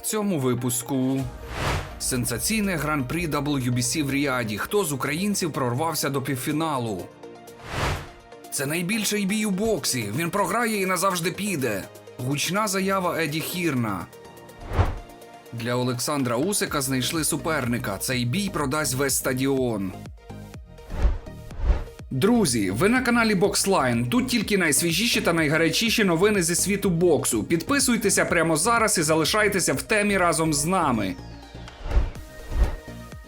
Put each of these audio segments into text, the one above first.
В цьому випуску. Сенсаційне гран-прі WBC в Ріаді. Хто з українців прорвався до півфіналу? Це найбільший бій у боксі. Він програє і назавжди піде. Гучна заява Еді Хірна. Для Олександра Усика знайшли суперника. Цей бій продасть весь стадіон. Друзі, ви на каналі Boxline. Тут тільки найсвіжіші та найгарячіші новини зі світу боксу. Підписуйтеся прямо зараз і залишайтеся в темі разом з нами.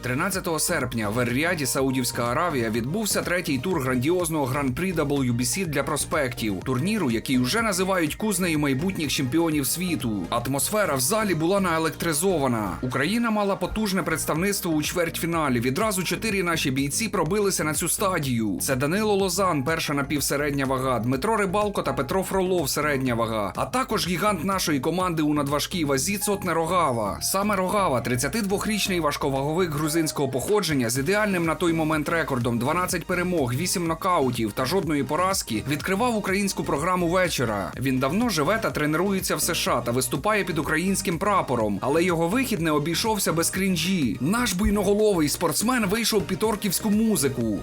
13 серпня в Ер-Ріаді, Саудівська Аравія, відбувся третій тур грандіозного гран-прі WBC для проспектів, турніру, який уже називають кузнею майбутніх чемпіонів світу. Атмосфера в залі була наелектризована. Україна мала потужне представництво у чвертьфіналі. Відразу чотири наші бійці пробилися на цю стадію. Це Данило Лозан, перша напівсередня вага, Дмитро Рибалко та Петро Фролов, середня вага, а також гігант нашої команди у надважкій вазі Цотне Рогава. Саме Рогава, 32-річний важковаговик грузинського походження з ідеальним на той момент рекордом 12 перемог, 8 нокаутів та жодної поразки, відкривав українську програму вечора. Він давно живе та тренується в США та виступає під українським прапором, але його вихід не обійшовся без крінжі. Наш буйноголовий спортсмен вийшов під орківську музику.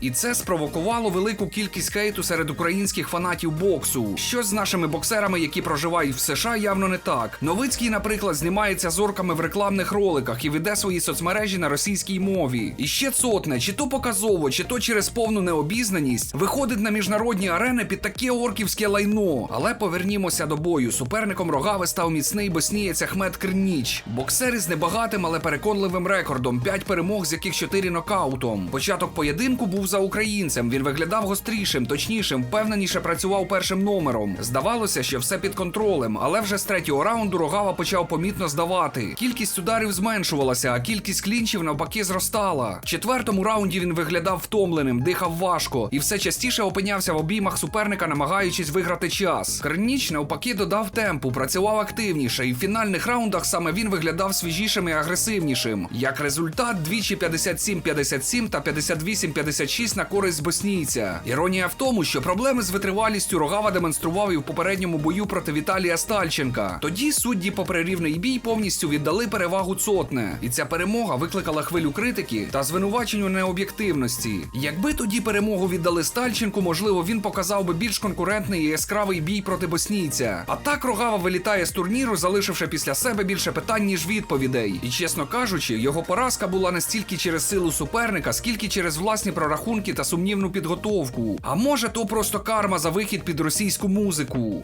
І це спровокувало велику кількість хейту серед українських фанатів боксу. Щось з нашими боксерами, які проживають в США, явно не так. Новицький, наприклад, знімається зорками в рекламних роликах і веде свої соцмережі на російській мові. І ще цотне, чи то показово, чи то через повну необізнаність, виходить на міжнародні арени під таке орківське лайно. Але повернімося до бою. Суперником рогави став міцний боснієць Ахмед Крніч. Боксер із небагатим, але переконливим рекордом: 5 перемог, з яких 4 нокаутом. Початок поєдинку був за українцем. Він виглядав гострішим, точнішим, впевненіше працював першим номером. Здавалося, що все під контролем, але вже з третього раунду рогава почав помітно здавати. Кількість ударів зменшувалася, а кількість клінчів навпаки зростала. В четвертому раунді він виглядав втомленим, дихав важко і все частіше опинявся в обіймах суперника, намагаючись виграти час. Крніч навпаки додав темпу, працював активніше, і в фінальних раундах саме він виглядав свіжішим і агресивнішим. Як результат, двічі 57-57 та 58-56 на користь боснійця. Іронія в тому, що проблеми з витривалістю Рогава демонстрував і в попередньому бою проти Віталія Стальченка. Тоді судді, попри рівний бій, повністю віддали перевагу цотне, і ця перемога викликала хвилю критики та звинувачень у необ'єктивності. Якби тоді перемогу віддали Стальченку, можливо, він показав би більш конкурентний і яскравий бій проти боснійця. А так Рогава вилітає з турніру, залишивши після себе більше питань, ніж відповідей. І чесно кажучи, його поразка була не стільки через силу суперника, скільки через власні прорахунки та сумнівну підготовку. А може, то просто карма за вихід під російську музику.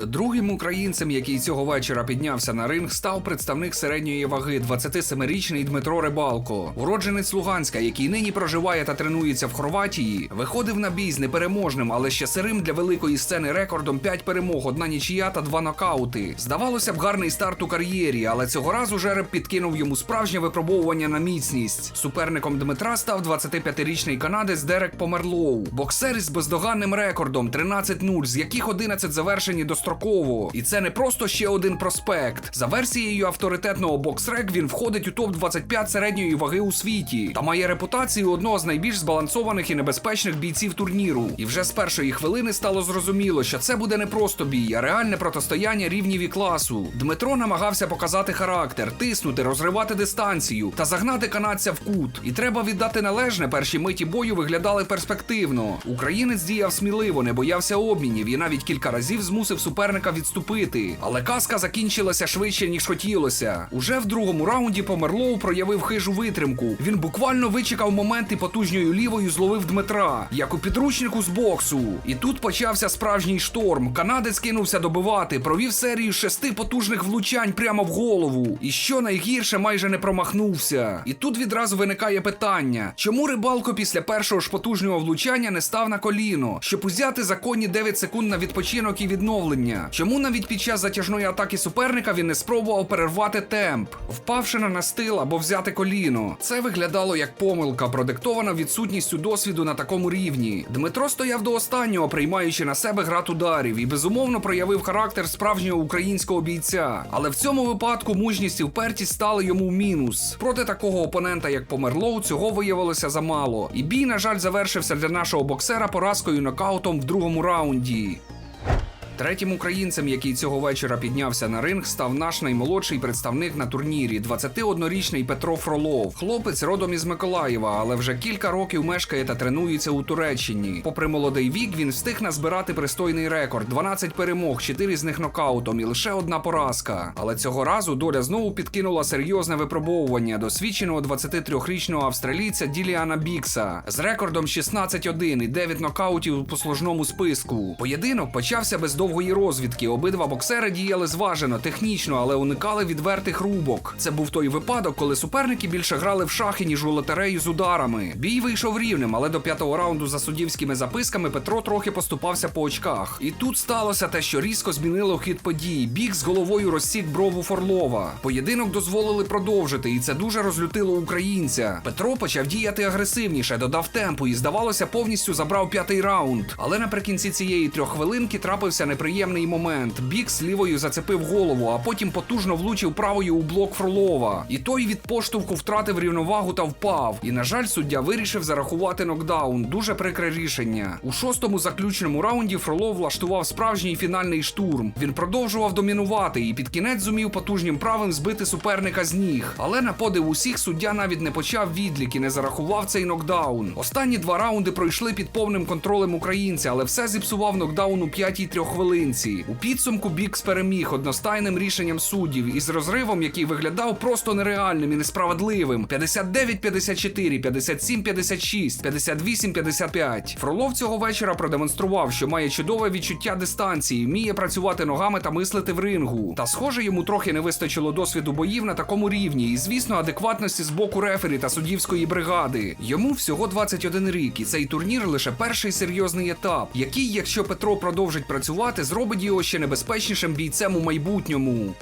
Другим українцем, який цього вечора піднявся на ринг, став представник середньої ваги 27-річний Дмитро Рибалко, уродженець Луганська, який нині проживає та тренується в Хорватії, виходив на бій з непереможним, але ще сирим для великої сцени рекордом 5 перемог, одна нічия та два нокаути. Здавалося б, гарний старт у кар'єрі, але цього разу жереб підкинув йому справжнє випробовування на міцність. Суперником Дмитра став 25-річний канадець Дерек Померлоу, боксер із бездоганним рекордом 13-0, з яких 11 завершені достроково. І це не просто ще один проспект. За версією авторитетного боксрек він входить у топ 25 середньої ваги у світі та має репутацію одного з найбільш збалансованих і небезпечних бійців турніру. І вже з першої хвилини стало зрозуміло, що це буде не просто бій, а реальне протистояння рівнів і класу. Дмитро намагався показати характер, тиснути, розривати дистанцію та загнати канадця в кут. І треба віддати належне, перші миті бою виглядали перспективно. Українець діяв сміливо, не боявся обмінів і навіть кілька разів змусив суперника відступити. Але казка закінчилася швидше, ніж хотілося. Уже в другому раунді Померлоу проявив хижу витримку. Він буквально вичекав момент і потужньою лівою зловив Дмитра, як у підручнику з боксу. І тут почався справжній шторм. Канадець кинувся добивати, провів серію шести потужних влучань прямо в голову. І що найгірше, майже не промахнувся. І тут відразу виникає питання: чому рибалко після першого ж потужного влучання не став на коліно, щоб узяти законні 9 секунд на відпочинок і відновлення? Випробовування. Чому навіть під час затяжної атаки суперника він не спробував перервати темп, впавши на настил або взяти коліно. Це виглядало як помилка, продиктована відсутністю досвіду на такому рівні. Дмитро стояв до останнього, приймаючи на себе град ударів, і безумовно проявив характер справжнього українського бійця. Але в цьому випадку мужність і впертість стали йому в мінус. Проти такого опонента, як Померлоу, цього виявилося замало. І бій, на жаль, завершився для нашого боксера поразкою нокаутом в другому раунді. Третім українцем, який цього вечора піднявся на ринг, став наш наймолодший представник на турнірі 21-річний Петро Фролов. Хлопець родом із Миколаєва, але вже кілька років мешкає та тренується у Туреччині. Попри молодий вік, він встиг назбирати пристойний рекорд: 12 перемог, 4 з них нокаутом і лише одна поразка. Але цього разу доля знову підкинула серйозне випробовування досвідченого 23-річного австралійця Діліана Бікса з рекордом 16-1 і 9 нокаутів у послужному списку. Поєдинок почався без довгої розвідки. Обидва боксери діяли зважено, технічно, але уникали відвертих рубок. Це був той випадок, коли суперники більше грали в шахи, ніж у лотерею з ударами. Бій вийшов рівним, але до п'ятого раунду за суддівськими записками Петро трохи поступався по очках. І тут сталося те, що різко змінило хід подій. Бік з головою розсік брову Форлова. Поєдинок дозволили продовжити, і це дуже розлютило українця. Петро почав діяти агресивніше, додав темпу і, здавалося, повністю забрав п'ятий раунд. Але наприкінці цієї трьоххвилинки трапився неприємний момент. Бік з лівою зацепив голову, а потім потужно влучив правою у блок Фролова. І той від поштовху втратив рівновагу та впав. І, на жаль, суддя вирішив зарахувати нокдаун. Дуже прикре рішення. У шостому заключному раунді Фролов влаштував справжній фінальний штурм. Він продовжував домінувати і під кінець зумів потужнім правим збити суперника з ніг. Але на подив усіх суддя навіть не почав відлік і не зарахував цей нокдаун. Останні два раунди пройшли під повним контролем українця, але все зіпсував нокдаун у п'ятій трьоххвилинці. У підсумку Бікс переміг одностайним рішенням суддів із розривом, який виглядав просто нереальним і несправедливим: 59-54, 57-56, 58-55. Фролов цього вечора продемонстрував, що має чудове відчуття дистанції, вміє працювати ногами та мислити в рингу. Та схоже, йому трохи не вистачило досвіду боїв на такому рівні, і звісно, адекватності з боку рефері та суддівської бригади. Йому всього 21 рік, і цей турнір лише перший серйозний етап, який, якщо Петро продовжить працювати, зробить його ще небезпечнішим бійцем у майбутньому.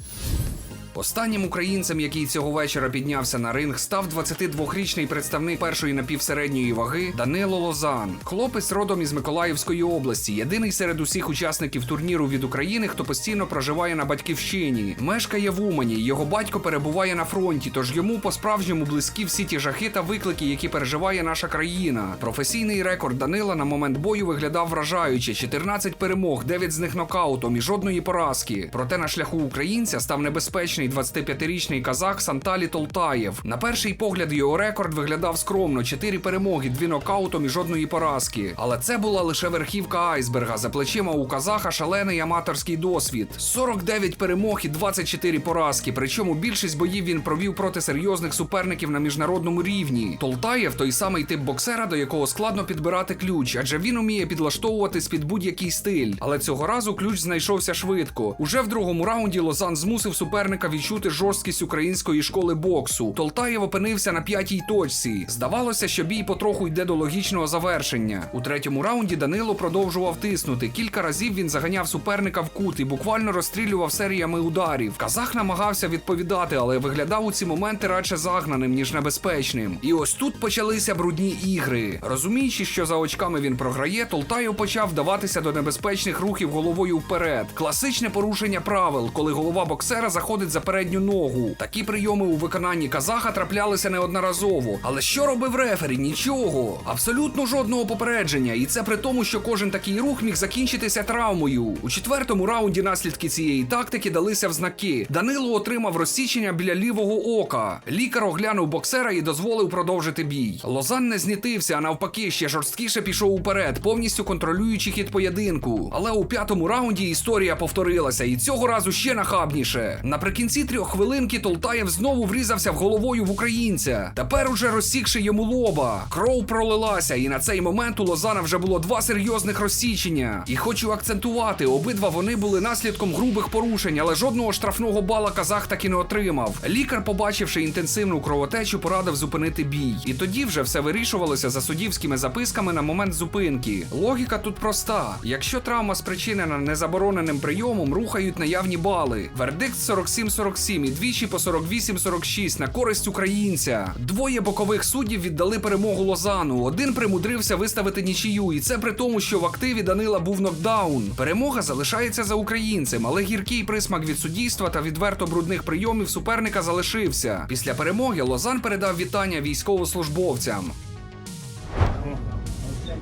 Останнім українцем, який цього вечора піднявся на ринг, став 22-річний представник першої напівсередньої ваги Данило Лозан. Хлопець родом із Миколаївської області, єдиний серед усіх учасників турніру від України, хто постійно проживає на батьківщині. Мешкає в Умані. Його батько перебуває на фронті, тож йому по-справжньому близькі всі ті жахи та виклики, які переживає наша країна. Професійний рекорд Данила на момент бою виглядав вражаюче: 14 перемог, 9 з них нокаутом і жодної поразки. Проте на шляху українця став небезпечний 25-річний казах Санталі Толтаєв. На перший погляд його рекорд виглядав скромно: 4 перемоги, 2 нокаутом і жодної поразки. Але це була лише верхівка айсберга. За плечима у казаха шалений аматорський досвід: 49 перемог і 24 поразки. Причому більшість боїв він провів проти серйозних суперників на міжнародному рівні. Толтаєв той самий тип боксера, до якого складно підбирати ключ, адже він уміє підлаштовуватись під будь-який стиль. Але цього разу ключ знайшовся швидко. Уже в другому раунді Лозан змусив суперника відчути жорсткість української школи боксу. Толтаєв опинився на п'ятій точці. Здавалося, що бій потроху йде до логічного завершення. У третьому раунді Данило продовжував тиснути. Кілька разів він заганяв суперника в кут і буквально розстрілював серіями ударів. Казах намагався відповідати, але виглядав у ці моменти радше загнаним, ніж небезпечним. І ось тут почалися брудні ігри. Розуміючи, що за очками він програє, Толтаєв почав вдаватися до небезпечних рухів головою вперед. Класичне порушення правил, коли голова боксера заходить за передню ногу. Такі прийоми у виконанні казаха траплялися неодноразово. Але що робив рефері? Нічого. Абсолютно жодного попередження. І це при тому, що кожен такий рух міг закінчитися травмою. У четвертому раунді наслідки цієї тактики далися в знаки. Данило отримав розсічення біля лівого ока. Лікар оглянув боксера і дозволив продовжити бій. Лозан не знітився, а навпаки, ще жорсткіше пішов уперед, повністю контролюючи хід поєдинку. Але у п'ятому раунді історія повторилася, і цього разу ще нахабніше. Наприкінці кінці трьох хвилинки Толтаєв знову врізався головою в українця. Тепер уже розсікши йому лоба. Кров пролилася, і на цей момент у Лозана вже було два серйозних розсічення. І хочу акцентувати, обидва вони були наслідком грубих порушень, але жодного штрафного бала казах так і не отримав. Лікар, побачивши інтенсивну кровотечу, порадив зупинити бій. І тоді вже все вирішувалося за суддівськими записками на момент зупинки. Логіка тут проста: якщо травма спричинена незабороненим прийомом, рухають наявні бали. Вердикт 47-47 і двічі по 48-46 на користь українця. Двоє бокових суддів віддали перемогу Лозану. Один примудрився виставити нічию, і це при тому, що в активі Данила був нокдаун. Перемога залишається за українцем, але гіркий присмак від суддівства та відверто брудних прийомів суперника залишився. Після перемоги Лозан передав вітання військовослужбовцям.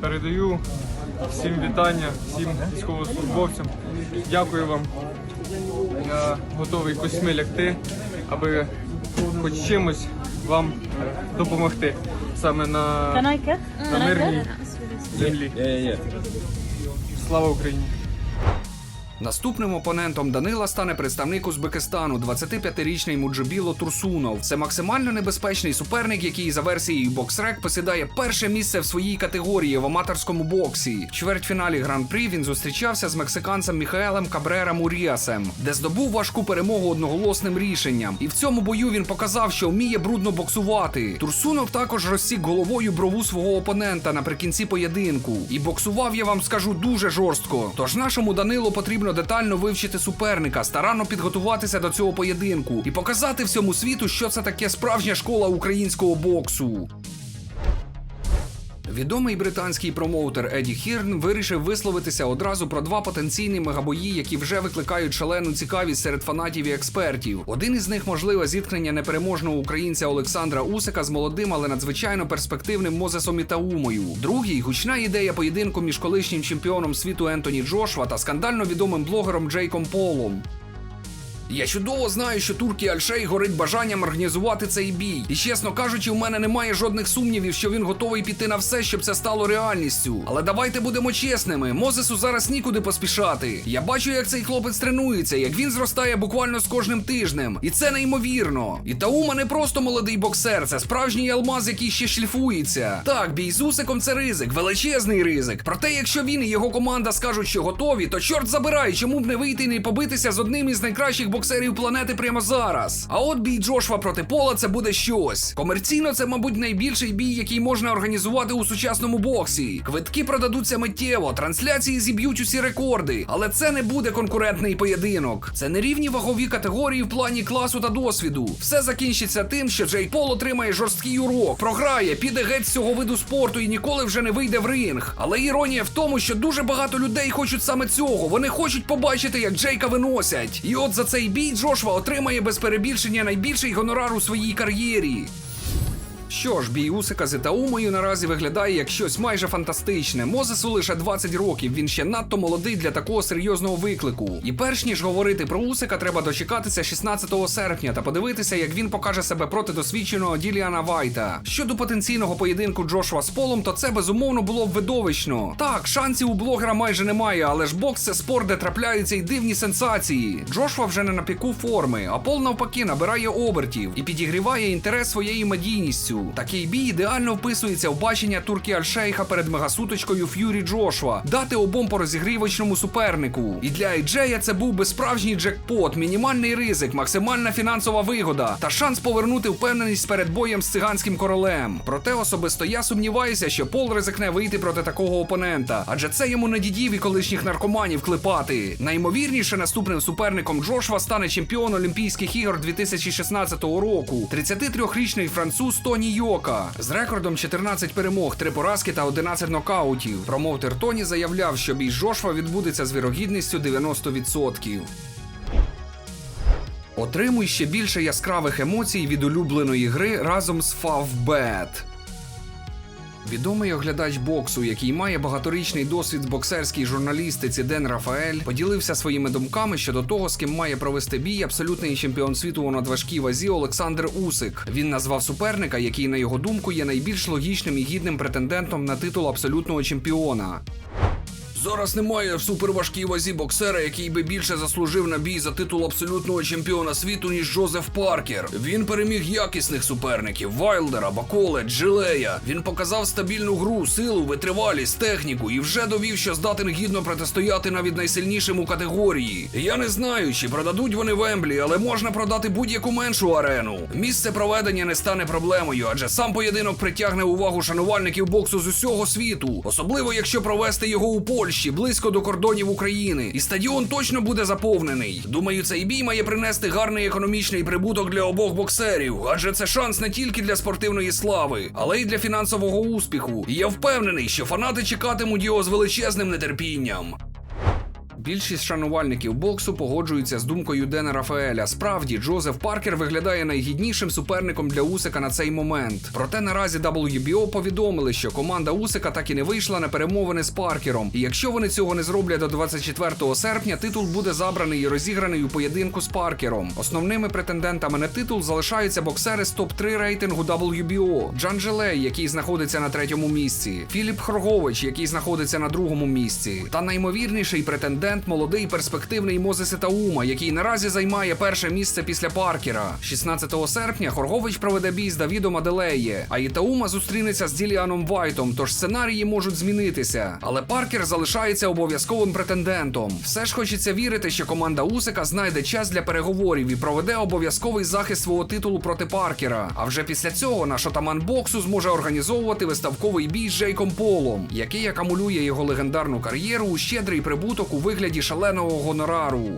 Передаю всім вітання, всім військовослужбовцям. Дякую вам. Я готовий косьми лягти, аби хоч чимось вам допомогти саме на, на мирній землі. Слава Україні! Наступним опонентом Данила стане представник Узбекистану, 25-річний Муджибіло Турсунов. Це максимально небезпечний суперник, який за версією BoxRec посідає перше місце в своїй категорії в аматорському боксі. В чвертьфіналі гран-прі він зустрічався з мексиканцем Міхаелем Кабрера Муріасем, де здобув важку перемогу одноголосним рішенням. І в цьому бою він показав, що вміє брудно боксувати. Турсунов також розсік головою брову свого опонента наприкінці поєдинку. І боксував я вам скажу дуже жорстко. Тож нашому Данилу потрібно детально вивчити суперника, старанно підготуватися до цього поєдинку і показати всьому світу, що це таке справжня школа українського боксу. Відомий британський промоутер Еді Хірн вирішив висловитися одразу про два потенційні мегабої, які вже викликають шалену цікавість серед фанатів і експертів. Один із них можливе зіткнення непереможного українця Олександра Усика з молодим, але надзвичайно перспективним Мозесом Ітаумою. Другий гучна ідея поєдинку між колишнім чемпіоном світу Ентоні Джошва та скандально відомим блогером Джейком Полом. Я чудово знаю, що Туркі Альшей горить бажанням організувати цей бій. І чесно кажучи, у мене немає жодних сумнівів, що він готовий піти на все, щоб це стало реальністю. Але давайте будемо чесними. Мозесу зараз нікуди поспішати. Я бачу, як цей хлопець тренується, як він зростає буквально з кожним тижнем. І це неймовірно. І Таума не просто молодий боксер, це справжній алмаз, який ще шліфується. Так, бій з Усиком це ризик, величезний ризик. Проте, якщо він і його команда скажуть, що готові, то чорт забирай, чому б не вийти і не побитися з одним із найкращих боксерів планети прямо зараз. А от бій Джошва проти Пола це буде щось. Комерційно це, мабуть, найбільший бій, який можна організувати у сучасному боксі. Квитки продадуться миттєво, трансляції зіб'ють усі рекорди. Але це не буде конкурентний поєдинок. Це не рівні вагові категорії в плані класу та досвіду. Все закінчиться тим, що Джей Пол отримає жорсткий урок, програє, піде геть з цього виду спорту і ніколи вже не вийде в ринг. Але іронія в тому, що дуже багато людей хочуть саме цього. Вони хочуть побачити, як Джейка виносять. І от за цей бій Джошва отримає без перебільшення найбільший гонорар у своїй кар'єрі. Що ж, бій Усика з Ітаумою наразі виглядає як щось майже фантастичне. Мозесу лише 20 років. Він ще надто молодий для такого серйозного виклику. І перш ніж говорити про Усика, треба дочекатися 16 серпня та подивитися, як він покаже себе проти досвідченого Діліана Вайта. Щодо потенційного поєдинку Джошуа з Полом, то це безумовно було б видовищно. Так, шансів у блогера майже немає, але ж бокс це спорт, де трапляються й дивні сенсації. Джошуа вже не на піку форми, а Пол навпаки набирає обертів і підігріває інтерес своєю медійністю. Такий бій ідеально вписується в бачення турки Альшейха перед мегасуточкою Ф'юрі Джошуа, дати обом по розігрівочному супернику. І для Ейджея це був би справжній джекпот, мінімальний ризик, максимальна фінансова вигода та шанс повернути впевненість перед боєм з циганським королем. Проте особисто я сумніваюся, що Пол ризикне вийти проти такого опонента, адже це йому не дідів і колишніх наркоманів клепати. Наймовірніше наступним суперником Джошуа стане чемпіон Олімпійських ігор 2016 року, 33-річний француз Тоні Йока з рекордом 14 перемог, 3 поразки та 11 нокаутів. Промоутер Тоні заявляв, що бій Жошва відбудеться з вірогідністю 90%. Отримуй ще більше яскравих емоцій від улюбленої гри разом з Favbet. Відомий оглядач боксу, який має багаторічний досвід в боксерській журналістиці Ден Рафаель, поділився своїми думками щодо того, з ким має провести бій абсолютний чемпіон світу у надважкій вазі Олександр Усик. Він назвав суперника, який, на його думку, є найбільш логічним і гідним претендентом на титул абсолютного чемпіона. Зараз немає суперважкій вазі боксера, який би більше заслужив на бій за титул абсолютного чемпіона світу, ніж Джозеф Паркер. Він переміг якісних суперників Вайлдера, Баколе, Джилея. Він показав стабільну гру, силу, витривалість, техніку і вже довів, що здатен гідно протистояти навіть найсильнішим у категорії. Я не знаю, чи продадуть вони Вемблі, але можна продати будь-яку меншу арену. Місце проведення не стане проблемою, адже сам поєдинок притягне увагу шанувальників боксу з усього світу, особливо якщо провести його у Польщі, близько до кордонів України. І стадіон точно буде заповнений. Думаю, цей бій має принести гарний економічний прибуток для обох боксерів, адже це шанс не тільки для спортивної слави, але й для фінансового успіху. І я впевнений, що фанати чекатимуть його з величезним нетерпінням. Більшість шанувальників боксу погоджуються з думкою Дена Рафаеля. Справді, Джозеф Паркер виглядає найгіднішим суперником для Усика на цей момент. Проте наразі WBO повідомили, що команда Усика так і не вийшла на перемовини з Паркером. І якщо вони цього не зроблять до 24 серпня, титул буде забраний і розіграний у поєдинку з Паркером. Основними претендентами на титул залишаються боксери з топ-3 рейтингу WBO. Джан Желей, який знаходиться на третьому місці, Філіп Хрогович, який знаходиться на другому місці, та наймовірніший претендент молодий перспективний Мозес Таума, який наразі займає перше місце після Паркера. 16 серпня Хоргович проведе бій з Давідом Аделеє, а Ітаума зустрінеться з Діліаном Вайтом, тож сценарії можуть змінитися. Але Паркер залишається обов'язковим претендентом. Все ж хочеться вірити, що команда Усика знайде час для переговорів і проведе обов'язковий захист свого титулу проти Паркера. А вже після цього наш отаман боксу зможе організовувати виставковий бій з Джейком Полом, який акумулює його легендарну кар'єру у щедрий прибуток у вигляді шаленого гонорару.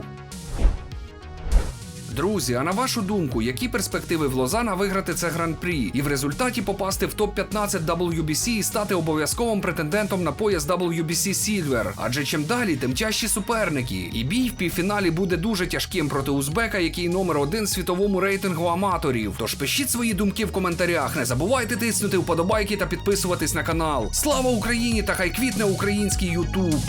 Друзі, а на вашу думку, які перспективи в Лозана виграти це гран-прі і в результаті попасти в топ-15 WBC і стати обов'язковим претендентом на пояс WBC Silver? Адже чим далі, тим тяжчі суперники. І бій в півфіналі буде дуже тяжким проти Узбека, який номер один світовому рейтингу аматорів. Тож пишіть свої думки в коментарях. Не забувайте тиснути вподобайки та підписуватись на канал. Слава Україні та хай квітне український Ютуб!